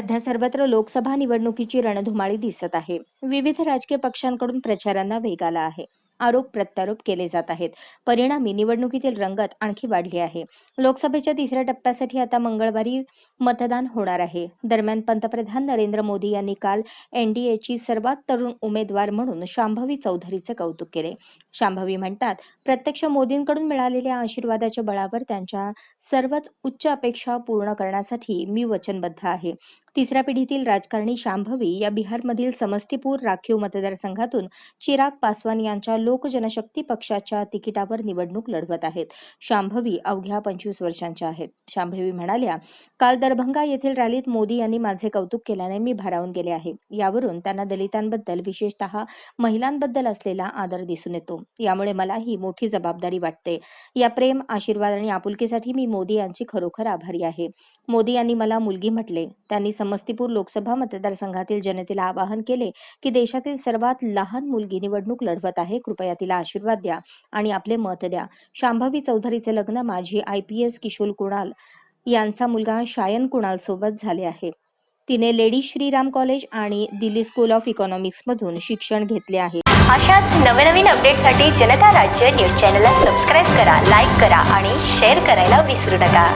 सध्या सर्वत्र लोकसभा निवडणुकीची रणधुमाळी दिसत आहे. विविध राजकीय पक्षांकडून प्रचारांना वेग आला आहे. आरोप प्रत्यारोप केले जात आहेत. परिणामी निवडणुकीतील रंगत आणखी वाढली आहे. लोकसभेच्या तिसऱ्या टप्प्यासाठी आता मंगळवारी मतदान होणार आहे. दरम्यान पंतप्रधान नरेंद्र मोदी यांनी काल एनडीएची सर्वात तरुण उमेदवार म्हणून शांभवी चौधरीचे कौतुक केले. शांभवी म्हणतात प्रत्यक्ष मोदींकडून मिळालेल्या आशीर्वादाच्या बळावर त्यांच्या सर्वच उच्च अपेक्षा पूर्ण करण्यासाठी मी वचनबद्ध आहे. तिसऱ्या पिढीतील राजकारणी शांभवी या बिहारमधील समस्तीपूर राखीव मतदारसंघातून चिराग पासवान यांच्या लोक जनशक्ती पक्षाच्या तिकिटावर निवडणूक लढवत आहेत. शांभवी अवघ्या पंचवीस वर्षांच्या आहेत. शांभवी म्हणाल्या काल दरभंगा येथील रॅलीत मोदी यांनी माझे कौतुक केल्याने मी भारावून गेले आहे. यावरून त्यांना दलितांबद्दल विशेषतः महिलांबद्दल असलेला आदर दिसून येतो. यामुळे मला ही मोठी जबाबदारी वाटते. या प्रेम आशीर्वाद आणि आपुलकीसाठी मी मोदी यांची खरोखर आभारी आहे. मोदी यांनी मला मुलगी म्हटले. त्यांनी समस्तीपूर लोकसभा मतदारसंघातील जनतेला आवाहन केले की देशातील सर्वात लहान मुलगी निवडणूक लढवत आहे. कृपया तिला आशीर्वाद द्या आणि आपले मत द्या. शांभवी चौधरीचे लग्न माजी I P S Kishore Kunal यांचा मुलगा शायन कुणाल सोबत झाले आहे. तिने लेडी श्रीराम कॉलेज आणि दिल्ली स्कूल ऑफ इकॉनॉमिक्स मधून शिक्षण घेतले आहे. अशाच नवनवीन अपडेटसाठी जनता राज्य न्यूज चॅनलला सबस्क्राईब करा लाईक करा आणि शेअर करायला विसरू नका.